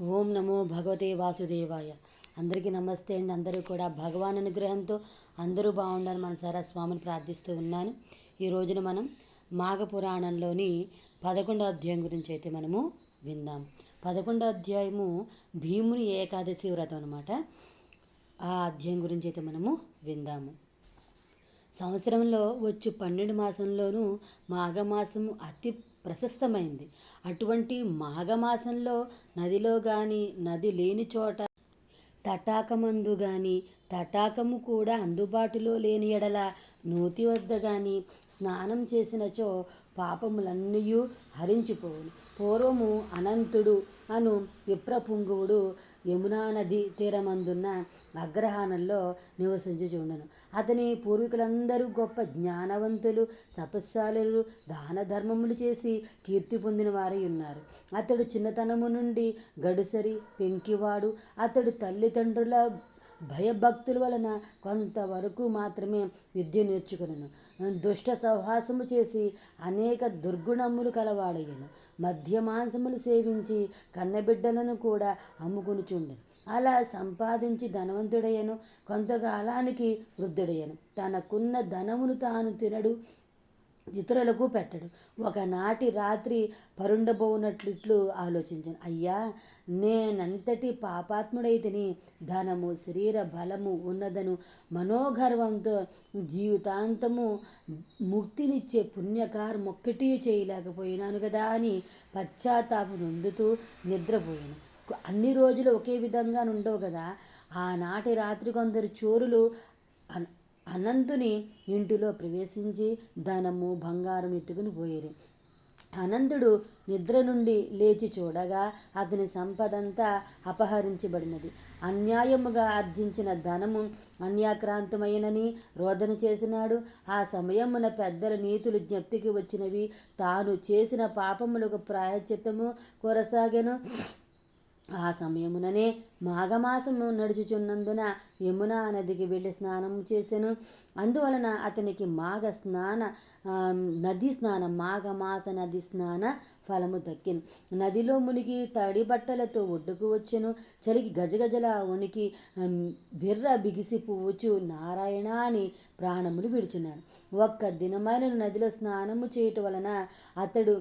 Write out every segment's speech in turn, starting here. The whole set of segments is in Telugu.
ఓం నమో భగవతే వాసుదేవాయ. అందరికీ నమస్తే అండి. అందరూ కూడా భగవాన్ అనుగ్రహంతో అందరూ బాగుండాలని మనసారా స్వామిని ప్రార్థిస్తూ ఉన్నాను. ఈ రోజున మనం మాఘ పురాణంలోని పదకొండో అధ్యాయం గురించి అయితే మనము విందాం. పదకొండో అధ్యాయము భీముని ఏకాదశి వ్రతం అనమాట ఆ అధ్యాయం గురించి అయితే మనము విందాము. సంవత్సరంలో వచ్చి పన్నెండు మాసంలోనూ మాఘమాసము అతి ప్రశస్తమైంది. అటువంటి మాఘమాసంలో నదిలో కానీ నది లేని చోట తటాకమందు కానీ తటాకము కూడా అందుబాటులో లేని ఎడల నూతి వద్ద గాని స్నానం చేసినచో పాపములన్నయూ హరించిపోవును. పూర్వము అనంతుడు అను విప్రపుంగువుడు యమునా నది తీరమందున్న అగ్రహాణంలో నివసించి చూడను అతని పూర్వీకులందరూ గొప్ప జ్ఞానవంతులు తపస్సాలులు దాన ధర్మములు చేసి కీర్తి పొందిన వారై ఉన్నారు. అతడు చిన్నతనము నుండి గడుసరి పెంకివాడు. అతడు తల్లిదండ్రుల భయభక్తుల వలన కొంతవరకు మాత్రమే విద్య నేర్చుకున్నాను. దుష్ట సహవాసము చేసి అనేక దుర్గుణములు కలవాడయ్యను. మద్య మాంసములు సేవించి కన్నబిడ్డలను కూడా అమ్ముకునిచుండెను. అలా సంపాదించి ధనవంతుడయ్యను. కొంతకాలానికి వృద్ధుడయ్యను. తనకున్న ధనమును తాను తినడు. ఇతరులకు పెట్టడు. ఒకనాటి రాత్రి పరుండబోనట్లు ఆలోచించాను అయ్యా నేనంతటి పాపాత్ముడైతిని. ధనము శరీర బలము ఉన్నదను మనోగర్వంతో జీవితాంతము ముక్తినిచ్చే పుణ్యకారం ఒక్కటి చేయలేకపోయినాను కదా అని పశ్చాత్తాపం నొందుతూ నిద్రపోయాను. అన్ని రోజులు ఒకే విధంగా ఉండవు కదా ఆనాటి రాత్రి కొందరు చోరులు అనంతుని ఇంటిలో ప్రవేశించి ధనము బంగారం ఎత్తుకుని పోయేది. అనంతుడు నిద్ర నుండి లేచి చూడగా అతని సంపదంతా అపహరించబడినది. అన్యాయముగా ఆర్జించిన ధనము అన్యాక్రాంతమైనని రోదన చేసినాడు. ఆ సమయమున పెద్దల నీతులు జ్ఞప్తికి వచ్చినవి. తాను చేసిన పాపములకు ప్రాయచిత్తము కొనసాగెను ఆ సమయముననే మాఘమాసము నడుచుచున్నందున యమునా నదికి వెళ్ళి స్నానం చేసెను. అందువలన అతనికి మాఘ స్నాన నది స్నానం మాఘమాస నది స్నాన ఫలము దక్కింది నదిలో మునిగి తడి బట్టలతో ఒడ్డుకు వచ్చెను. చలికి గజగజల వణికి బిర్ర బిగిసి పువ్వుచు నారాయణ అని ప్రాణములు విడిచున్నాడు ఒక్క దినమైన నదిలో స్నానము చేయటం వలన అతడు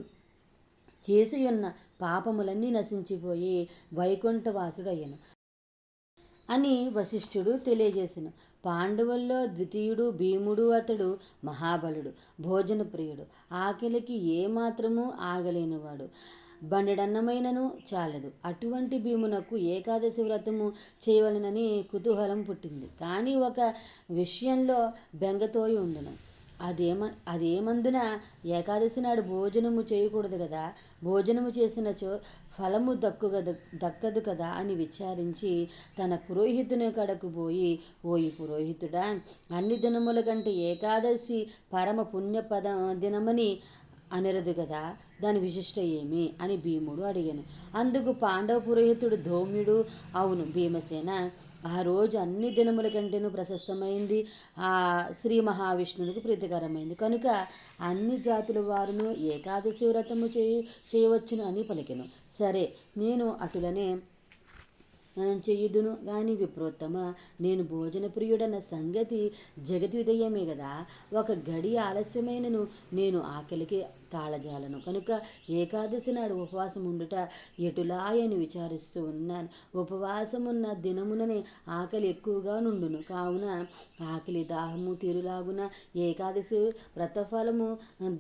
చేసియున్న పాపములన్నీ నశించిపోయి వైకుంఠవాసుడయ్యను అని వశిష్ఠుడు తెలియజేసిన. పాండవుల్లో ద్వితీయుడు భీముడు అతడు మహాబలుడు భోజన ప్రియుడు ఆకలికి ఏమాత్రము ఆగలేనివాడు. బండెడన్నమైనను చాలదు. అటువంటి భీమునకు ఏకాదశి వ్రతము చేయవలనని కుతూహలం పుట్టింది. కానీ ఒక విషయంలో బెంగతోయి ఉండను. అదేమ అదేమందున ఏకాదశి నాడు భోజనము చేయకూడదు కదా? భోజనము చేసినచో ఫలము దక్కుగదు దక్కదు కదా అని విచారించి తన పురోహితుని కడకు పోయి ఓయి పురోహితుడా అన్ని దినముల కంటే ఏకాదశి పరమ పుణ్యపద దినమని అనరదు కదా? దాని విశిష్ట ఏమి? అని భీముడు అడిగాను. అందుకు పాండవ పురోహితుడు ధౌమ్యుడు అవును భీమసేన ఆ రోజు అన్ని దినముల కంటేనూ ప్రశస్తమైంది. ఆ శ్రీ మహావిష్ణువునికి ప్రీతికరమైంది. కనుక అన్ని జాతుల వారును ఏకాదశి వ్రతము చేయ చేయవచ్చును అని పలికెను. సరే నేను అటులనే చెయ్యుదును కానీ విప్రోత్తమ నేను భోజన ప్రియుడన్న సంగతి జగతి ఉదయమే కదా ఒక గడి ఆలస్యమైనను నేను ఆకలికి కాళజాలను. కనుక ఏకాదశి నాడు ఉపవాసం ఉండుట ఎటులాయని విచారిస్తూ ఉన్నాను. ఉపవాసమున్న దినముననే ఆకలి ఎక్కువగా నుండును. కావున ఆకలి దాహము తీరులాగున ఏకాదశి వ్రతఫలము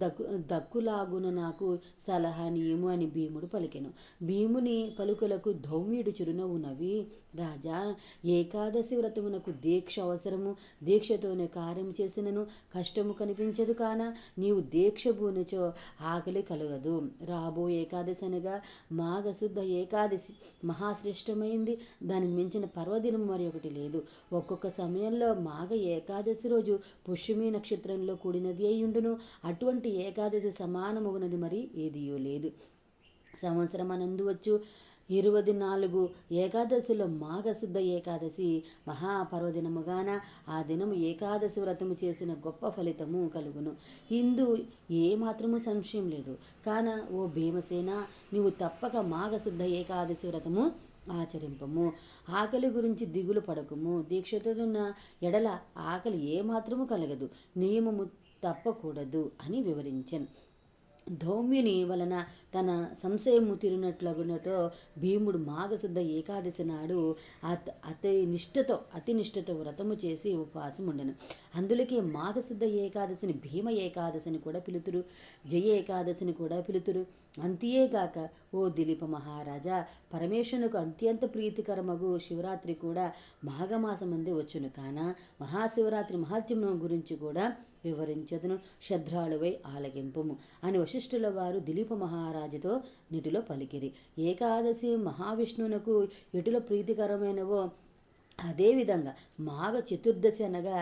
దక్కు దక్కులాగున నాకు సలహా నీయము అని భీముడు పలికెను. భీముని పలుకులకు ధౌమ్యుడు చిరునవ్వు నవ్వి రాజా ఏకాదశి వ్రతమునకు దీక్ష అవసరము. దీక్షతోనే కార్యం చేసినను కష్టము కనిపించదు కాన? నీవు దీక్ష బూనిచో ఆకలి కలగదు. రాబో ఏకాదశి అనగా మాఘశుద్ధ ఏకాదశి మహాశ్రేష్టమైంది. దాని మించిన పర్వదినం మరి ఒకటి లేదు. ఒక్కొక్క సమయంలో మాఘ ఏకాదశి రోజు పుష్యమి నక్షత్రంలో కూడినది అయ్యుండును అటువంటి ఏకాదశి సమానమగునది మరి ఏదియో లేదు. సంవత్సరం అనందు వచ్చు. ఇరవై నాలుగు ఏకాదశిలో మాఘశుద్ధ ఏకాదశి. మహాపర్వదినముగాన ఆ దినము ఏకాదశి వ్రతము చేసిన గొప్ప ఫలితము కలుగును. ఇందు ఏ మాత్రము సంశయం లేదు. కాన ఓ భీమసేన నీవు తప్పక మాఘశుద్ధ ఏకాదశి వ్రతము ఆచరింపము. ఆకలి గురించి దిగులు పడకము. దీక్షతో ఉన్న ఎడల ఆకలి ఏమాత్రము కలగదు. నియమము తప్పకూడదు అని వివరించాను. ధౌమ్యుని వలన తన సంశయము తీరినట్లగునటో భీముడు మాఘశుద్ధ ఏకాదశి నాడు అత అతి నిష్ఠతో అతి నిష్ఠతో వ్రతము చేసి ఉపవాసం ఉండను. అందులకే మాఘశుద్ధ ఏకాదశిని భీమ ఏకాదశిని కూడా పిలుతురు జయ ఏకాదశిని కూడా పిలుతురు. అంతేగాక ఓ దిలీప మహారాజా పరమేశ్వరునికి అత్యంత ప్రీతికరమగు శివరాత్రి కూడా మాఘమాసమందే వచ్చును. కాన మహాశివరాత్రి మహాత్మ్యం గురించి కూడా వివరించదును. శ్రద్ధాళువై ఆలగింపుము అని వశిష్ఠుల వారు దిలీప మహారాజుతో నిటిలో పలికిరి. ఏకాదశి మహావిష్ణువునకు ఎటుల ప్రీతికరమైనవో అదేవిధంగా మాఘ చతుర్దశి అనగా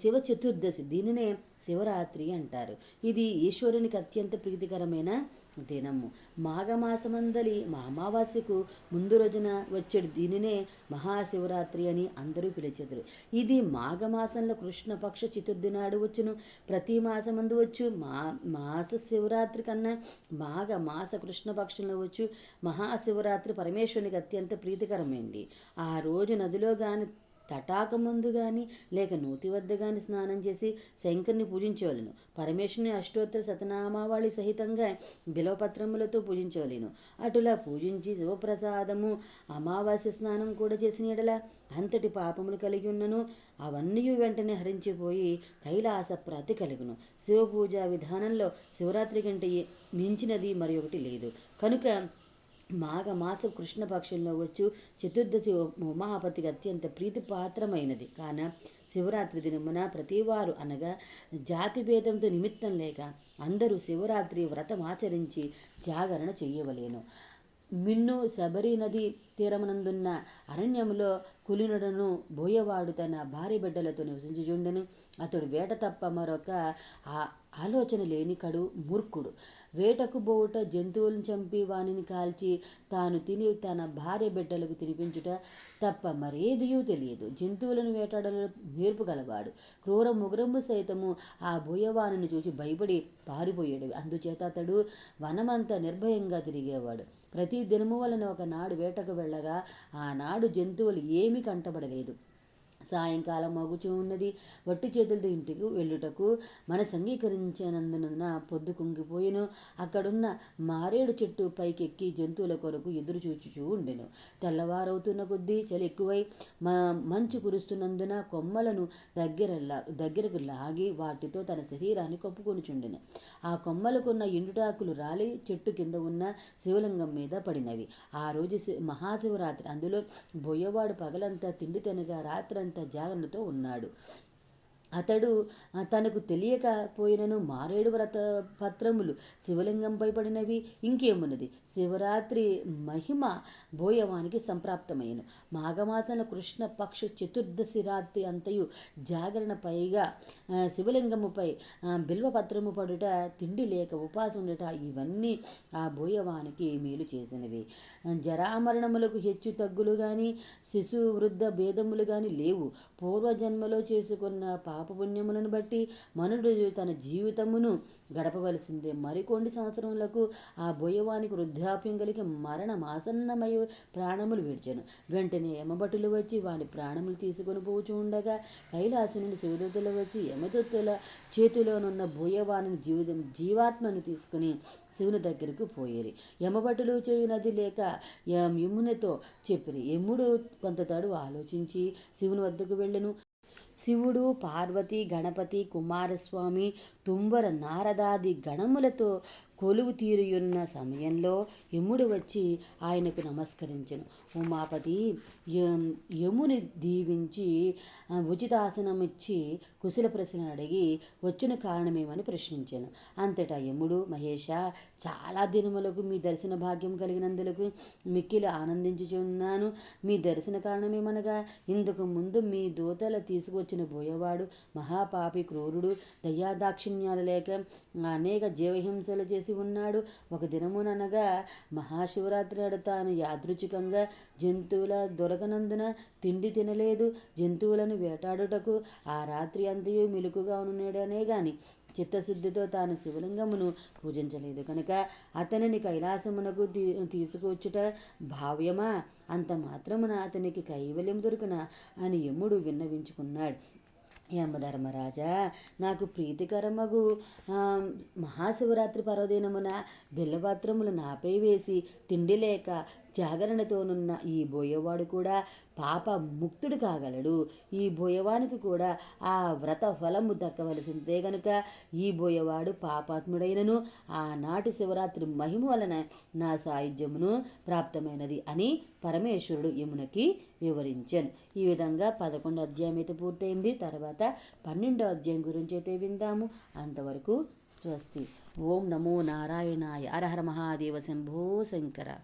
శివ చతుర్దశి. దీనినే శివరాత్రి అంటారు. ఇది ఈశ్వరునికి అత్యంత ప్రీతికరమైన దినము. మాఘమాసమందలి మా అమావాస్యకు ముందు రోజున వచ్చే దీనినే మహాశివరాత్రి అని అందరూ పిలిచెదరు. ఇది మాఘమాసంలో కృష్ణపక్ష చతుర్థి నాడు వచ్చును. ప్రతి మాసమందు వచ్చు. మా మాస శివరాత్రి కన్నా మాఘ మాస కృష్ణపక్షంలో వచ్చు. మహాశివరాత్రి పరమేశ్వరునికి అత్యంత ప్రీతికరమైంది. ఆ రోజు నదిలో కానీ తటాక ముందు కానీ లేక నూతి వద్ద కానీ స్నానం చేసి శంకర్ని పూజించవలను. పరమేశ్వరుని అష్టోత్తర శతనామావళి సహితంగా బిలవపత్రములతో పూజించవలేను. అటులా పూజించి శివప్రసాదము అమావాస్య స్నానం కూడా చేసిన ఎడల అంతటి పాపములు కలిగి ఉన్నను అవన్నీ వెంటనే హరించిపోయి కైలాస ప్రాతి కలుగును. శివ పూజా విధానంలో శివరాత్రి కంటే మించినది మరి ఒకటి లేదు. కనుక మాఘమాసం కృష్ణపక్షంలో వచ్చు. చతుర్దశి ఉమాపతికి అత్యంత ప్రీతిపాత్రమైనది. కాన శివరాత్రి దినమున ప్రతివారు అనగా జాతి భేదంతో నిమిత్తం లేక అందరూ శివరాత్రి వ్రతం ఆచరించి జాగరణ చెయ్యవలేను మిన్ను శబరి నది తీరమునందున్న అరణ్యములో కులినుడను బోయవాడు తన భార్య బిడ్డలతో నివసించుచుండెను. అతడు వేట తప్ప మరొక ఆలోచన లేని కడు మూర్ఖుడు. వేటకు బోవుట జంతువులను చంపి వానిని కాల్చి తాను తిని తన భార్య బిడ్డలకు తినిపించుట తప్ప మరేదియూ తెలియదు. జంతువులను వేటాడలో నేర్పు గలవాడు. క్రూర ముగురము సైతము ఆ బోయవాణిని చూసి భయపడి పారిపోయాడు. అందుచేత అతడు వనమంతా నిర్భయంగా తిరిగేవాడు. ప్రతి దినము వలన ఒకనాడు వేటకు వెళ్ళగా ఆనాడు జంతువులు ఏమీ కంటబడలేదు. సాయంకాలం మగుచూ ఉన్నది. వట్టి చేతులతో ఇంటికి వెళ్ళుటకు మన సంగీకరించినందున పొద్దు కుంగిపోయిను. అక్కడున్న మారేడు చెట్టు పైకెక్కి జంతువుల కొరకు ఎదురు చూచుచూ ఉండెను. తెల్లవారవుతున్న కొద్దీ చలి ఎక్కువై మా మంచు కురుస్తున్నందున కొమ్మలను దగ్గర దగ్గరకు లాగి వాటితో తన శరీరాన్ని కప్పుకొనిచుండెను. ఆ కొమ్మలకున్న ఎండుటాకులు రాలి చెట్టు కింద ఉన్న శివలింగం మీద పడినవి. ఆ రోజు మహాశివరాత్రి. అందులో బొయ్యవాడు పగలంతా తిండి తినగా రాత్రంతా అంత జాగ్రత్తతో ఉన్నాడు. అతడు తనకు తెలియకపోయినను మారేడు వ్రత పత్రములు శివలింగంపై పడినవి. ఇంకేమున్నది? శివరాత్రి మహిమ బోయవానికి సంప్రాప్తమైన మాఘమాసన కృష్ణ పక్ష చతుర్దశి రాత్రి అంతయు జాగరణ పైగా శివలింగముపై బిల్వపత్రము పడుట తిండి లేక ఉపాసం ఉండట ఇవన్నీ ఆ బోయవానికి మేలు చేసినవి. జరామరణములకు హెచ్చు తగ్గులు కానీ శిశువు వృద్ధ భేదములు కానీ లేవు. పూర్వజన్మలో చేసుకున్న పాపపుణ్యములను బట్టి మనుడు తన జీవితమును గడపవలసిందే. మరికొన్ని సంవత్సరములకు ఆ బొయ్యవానికి వృద్ధాప్యం కలిగి మరణమాసన్నమయ ప్రాణములు విడిచాను. వెంటనే యమభటులు వచ్చి వాని ప్రాణములు తీసుకొని పోచూ ఉండగా కైలాసు నుండి వచ్చి యమదత్తుల చేతిలోనున్న బోయవాని జీవితం జీవాత్మను తీసుకుని శివుని దగ్గరకు పోయేరి. యమభటులు చేయునది లేక యమునితో చెప్పిరి. యముడు కొంతతాడు ఆలోచించి శివుని వద్దకు వెళ్ళను. శివుడు పార్వతి గణపతి కుమారస్వామి తుంబర నారదాది గణములతో కొలువు తీరియున్న సమయంలో యముడు వచ్చి ఆయనకు నమస్కరించను. ఉమాపతి యముని దీవించి ఉచితాసనం ఇచ్చి కుశల ప్రశ్న అడిగి వచ్చిన కారణమేమని ప్రశ్నించాను. అంతటా యముడు మహేష చాలా దినములకు మీ దర్శన భాగ్యం కలిగినందులకు మిక్కిలి ఆనందించుచున్నాను. మీ దర్శన కారణమేమనగా ఇందుకు ముందు మీ దూతల వచ్చిన బోయవాడు మహాపాపి క్రూరుడు దయాదాక్షిణ్యాలు లేక అనేక జీవహింసలు చేసి చేసి ఉన్నాడు. ఒక దినముననగా మహాశివరాత్రి నాడు తాను యాదృచ్ఛికంగా జంతువుల దొరకనందున తిండి తినలేదు. జంతువులను వేటాడుటకు ఆ రాత్రి అంతయు మెలుకుగా ఉన్నాడనే గాని చిత్తశుద్ధితో తాను శివలింగమును పూజించలేదు కనుక అతనిని కైలాసమునకు తీ తీసుకొచ్చుట భావ్యమా? అంత మాత్రమున అతనికి కైవల్యం దొరికిన అని యముడు విన్నవించుకున్నాడు. యమధర్మరాజా నాకు ప్రీతికరమగు మహాశివరాత్రి పర్వదినమున బిల్లపాత్రములు నాపై వేసి తిండి లేక జాగరణతోనున్న ఈ బోయవాడు కూడా పాప ముక్తుడు కాగలడు. ఈ బోయవానికి కూడా ఆ వ్రత ఫలము దక్కవలసిందే గనుక. ఈ బోయవాడు పాపాత్ముడైనను. ఆనాటి శివరాత్రి మహిమ వలన నా సాయుధ్యమును ప్రాప్తమైనది అని పరమేశ్వరుడు యమునకి వివరించాను. ఈ విధంగా పదకొండు అధ్యాయం అయితే పూర్తయింది. తర్వాత పన్నెండో అధ్యాయం గురించి అయితే విందాము. అంతవరకు స్వస్తి. ఓం నమో నారాయణాయ. అరహర మహాదేవ శంభో శంకర.